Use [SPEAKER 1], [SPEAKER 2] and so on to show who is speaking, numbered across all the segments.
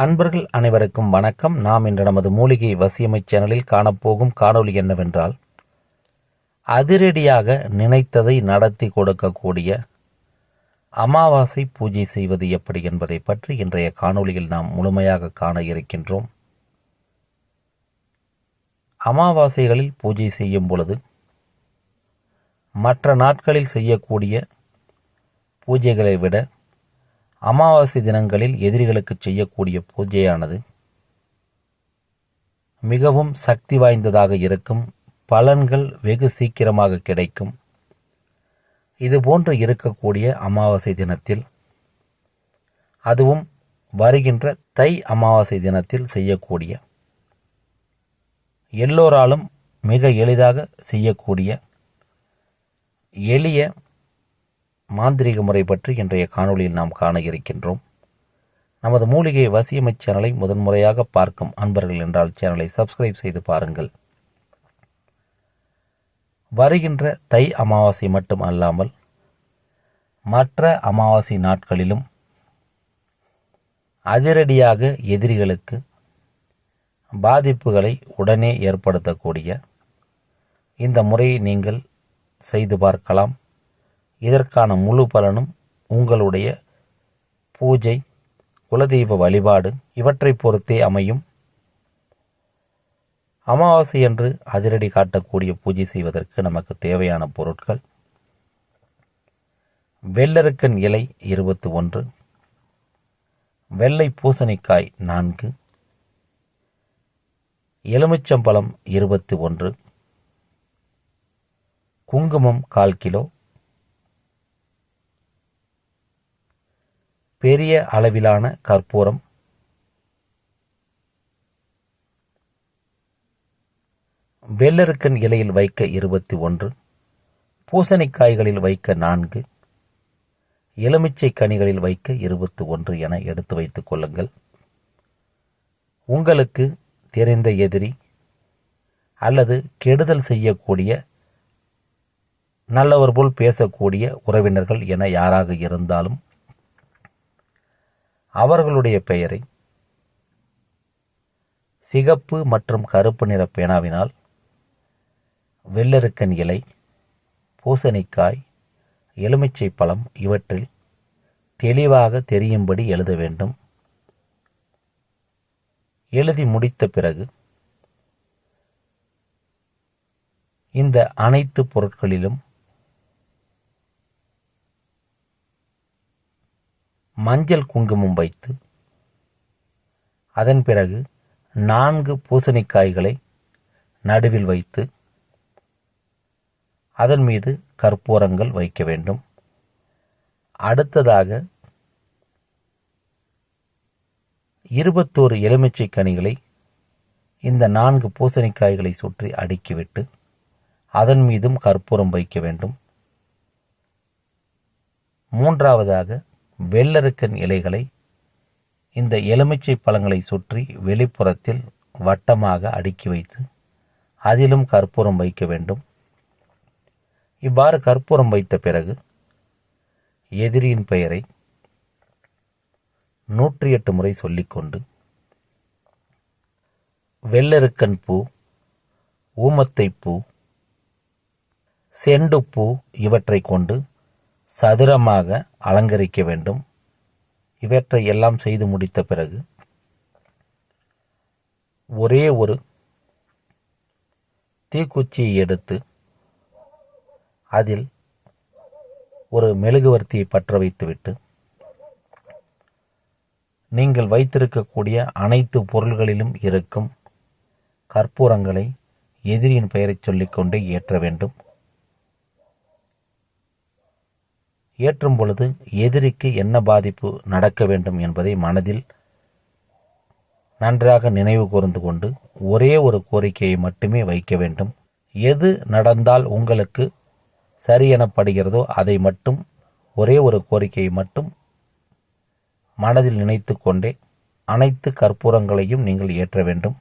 [SPEAKER 1] அன்பர்கள் அனைவருக்கும் வணக்கம். நாம் இன்று நமது மூலிகை வசியமை சேனலில் காணப்போகும் காணொளி என்னவென்றால் அதிரடியாக நினைத்ததை நடத்தி கொடுக்கக்கூடிய அமாவாசை பூஜை செய்வது எப்படி என்பதை பற்றி இன்றைய காணொளியில் நாம் முழுமையாக காண இருக்கின்றோம். அமாவாசைகளில் பூஜை செய்யும் பொழுது மற்ற நாட்களில் செய்யக்கூடிய பூஜைகளை விட அமாவாசை தினங்களில் எதிரிகளுக்கு செய்யக்கூடிய பூஜையானது மிகவும் சக்தி வாய்ந்ததாக இருக்கும் பலன்கள் வெகு சீக்கிரமாக கிடைக்கும். இதுபோன்று இருக்கக்கூடிய அமாவாசை தினத்தில் அதுவும் வருகின்ற தை அமாவாசை தினத்தில் செய்யக்கூடிய எல்லோராலும் மிக எளிதாக செய்யக்கூடிய எளிய மாந்திரிக முறை பற்றி இன்றைய காணொளியில் நாம் காண இருக்கின்றோம். நமது மூலிகை வசியமை சேனலை முதன்முறையாக பார்க்கும் அன்பர்கள் என்றால் சேனலை சப்ஸ்கிரைப் செய்து பாருங்கள். வருகின்ற தை அமாவாசை மட்டும் அல்லாமல் மற்ற அமாவாசை நாட்களிலும் அதிரடியாக எதிரிகளுக்கு பாதிப்புகளை உடனே ஏற்படுத்தக்கூடிய இந்த முறையை நீங்கள் செய்து பார்க்கலாம். இதற்கான முழு பலனும் உங்களுடைய பூஜை குலதெய்வ வழிபாடு இவற்றை பொறுத்தே அமையும். அமாவாசை என்று அதிரடி காட்டக்கூடிய பூஜை செய்வதற்கு நமக்கு தேவையான பொருட்கள். வெள்ளருக்கன் இலை இருபத்தி ஒன்று வெள்ளை பூசணிக்காய் நான்கு. எலுமிச்சம்பழம் இருபத்தி ஒன்று குங்குமம் கால் கிலோ. பெரிய அளவிலான கற்பூரம். வெள்ளருக்கன் இலையில் வைக்க இருபத்தி ஒன்று. பூசணிக்காய்களில் வைக்க நான்கு. எலுமிச்சை கனிகளில் வைக்க இருபத்தி ஒன்று என எடுத்து வைத்துக் கொள்ளுங்கள். உங்களுக்கு தெரிந்த எதிரி அல்லது கெடுதல் செய்யக்கூடிய நல்லவர் போல் பேசக்கூடிய உறவினர்கள் என யாராக இருந்தாலும் அவர்களுடைய பெயரை சிகப்பு மற்றும் கருப்பு நிற பேனாவினால் வெள்ளருக்கன் இலை பூசணிக்காய் எலுமிச்சை பழம் இவற்றில் தெளிவாக தெரியும்படி எழுத வேண்டும். எழுதி முடித்த பிறகு இந்த அனைத்து பொருட்களிலும் மஞ்சள் குங்குமம் வைத்து அதன் பிறகு நான்கு பூசணிக்காய்களை நடுவில் வைத்து அதன் மீது கற்பூரங்கள் வைக்க வேண்டும். அடுத்ததாக இருபத்தோரு எலுமிச்சை கனிகளை இந்த நான்கு பூசணிக்காய்களை சுற்றி அடுக்கிவிட்டு அதன் மீதும் கற்பூரம் வைக்க வேண்டும். மூன்றாவதாக வெள்ளருக்கன் இலைகளை இந்த எலுமிச்சை பழங்களை சுற்றி வெளிப்புறத்தில் வட்டமாக அடுக்கி வைத்து அதிலும் கற்பூரம் வைக்க வேண்டும். இவ்வாறு கற்பூரம் வைத்த பிறகு எதிரியின் பெயரை நூற்றி எட்டு முறை சொல்லிக்கொண்டு வெள்ளருக்கன் பூ ஊமத்தை பூ செண்டுப்பூ இவற்றை கொண்டு சதுரமாக அலங்கரிக்க வேண்டும். இவற்றை எல்லாம் செய்து முடித்த பிறகு ஒரே ஒரு தீக்குச்சியை எடுத்து அதில் ஒரு மெழுகுவர்த்தியை பற்ற வைத்துவிட்டு நீங்கள் வைத்திருக்கக்கூடிய அனைத்து பொருள்களிலும் இருக்கும் கற்பூரங்களை எதிரியின் பெயரைச் சொல்லிக்கொண்டே ஏற்ற வேண்டும். ஏற்றும் பொழுது எதிரிக்கு என்ன பாதிப்பு நடக்க வேண்டும் என்பதை மனதில் நன்றாக நினைவு கூர்ந்து கொண்டு ஒரே ஒரு கோரிக்கையை மட்டுமே வைக்க வேண்டும். எது நடந்தால் உங்களுக்கு சரி எனப்படுகிறதோ அதை மட்டும் ஒரே ஒரு கோரிக்கையை மட்டும் மனதில் நினைத்து கொண்டே அனைத்து கற்பூரங்களையும் நீங்கள் ஏற்ற வேண்டும்.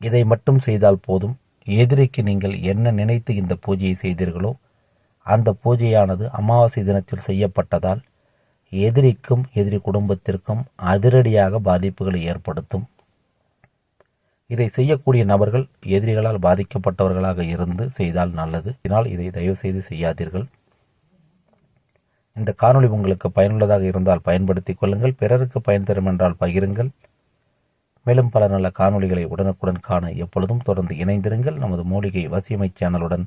[SPEAKER 1] இதை மட்டும் செய்தால் போதும். எதிரிக்கு நீங்கள் என்ன நினைத்து இந்த பூஜையை செய்தீர்களோ அந்த பூஜையானது அமாவாசை தினத்தில் செய்யப்பட்டதால் எதிரிக்கும் எதிரி குடும்பத்திற்கும் அதிரடியாக பாதிப்புகளை ஏற்படுத்தும். இதை செய்யக்கூடிய நபர்கள் எதிரிகளால் பாதிக்கப்பட்டவர்களாக இருந்து செய்தால் நல்லது. இதனால் இதை தயவு செய்து செய்யாதீர்கள். இந்த காணொளி உங்களுக்கு பயனுள்ளதாக இருந்தால் பயன்படுத்திக் கொள்ளுங்கள். பிறருக்கு பயன் தரும் என்றால் பகிருங்கள். மேலும் பல நல்ல காணொளிகளை உடனுக்குடன் காண எப்பொழுதும் தொடர்ந்து இணைந்திருங்கள். நமது மூலிகை வசியமை சேனலுடன்